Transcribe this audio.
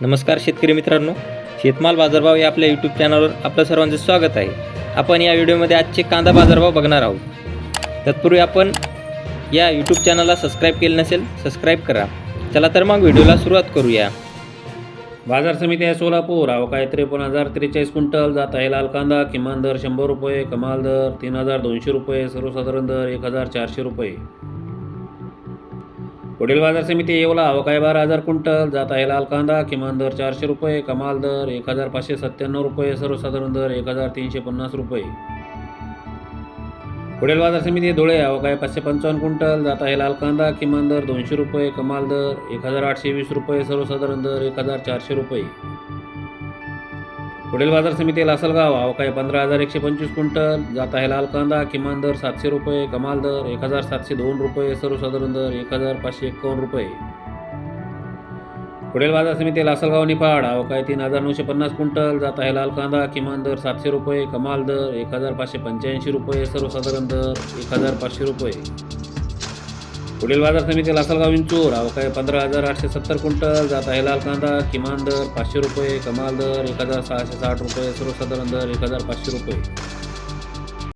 नमस्कार शेतकरी मित्रांनो शेतमाल बाजारभाव या आपल्या यूट्यूब चॅनलवर आपलं सर्वांचं स्वागत आहे. आपण या व्हिडिओमध्ये आजचे कांदा बाजारभाव बघणार आहोत. तत्पूर्वी आपण या यूट्यूब चॅनलला सबस्क्राईब केलं नसेल सबस्क्राईब करा. चला तर मग व्हिडिओला सुरुवात करूया. बाजार समिती आहे सोलापूर. अवकाय त्रेपन्न हजार त्रेचाळीस क्विंटल. जात आहे लाल कांदा. किमान दर शंभर रुपये. कमाल दर तीन हजार दोनशे रुपये. सर्वसाधारण दर एक हजार चारशे रुपये. पुढील बाजार समिती येवला. अवकाळी बारा हजार क्विंटल. जात आहे लाल कांदा. किमान दर चारशे रुपये. कमाल दर एक हजार पाचशे सत्त्याण्णव रुपये. सर्वसाधारण दर एक हजार तीनशे पन्नास रुपये. पुढील बाजार समिती धुळे. अवकाळी पाचशे पंचावन्न क्विंटल. जात आहे लाल कांदा. किमान दर दोनशे रुपये. कमाल दर एक हजार आठशे वीस रुपये. सर्वसाधारण दर एक हजार चारशे रुपये. पुढील बाजार समिती लासलगाव अवकाय पंधरा हजार एकशे पंचवीस क्विंटल जात आहे लाल कांदा किमान दर सातशे रुपये कमाल दर एक हजार सातशे दोन रुपये सर्वसाधारण दर एक हजार पाचशे एकावन्न रुपये. पुढील बाजार समिती लासलगाव निफाड अवकाय तीन हजार नऊशे पन्नास क्विंटल जात आहे लाल कांदा किमान दर सातशे रुपये कमाल दर एक हजार पाचशे पंच्याऐंशी रुपये सर्वसाधारण दर एक हजार पाचशे रुपये. पुढील बाजार समिती लासलगाव विंचूर अवकाळी पंधरा हजार आठशे सत्तर क्विंटल. जात आहे लाल कांदा. किमान दर पाचशे रुपये. कमाल दर एक हजार सहाशे साठ रुपये. सर्वसाधारण दर एक हजार पाचशे रुपये.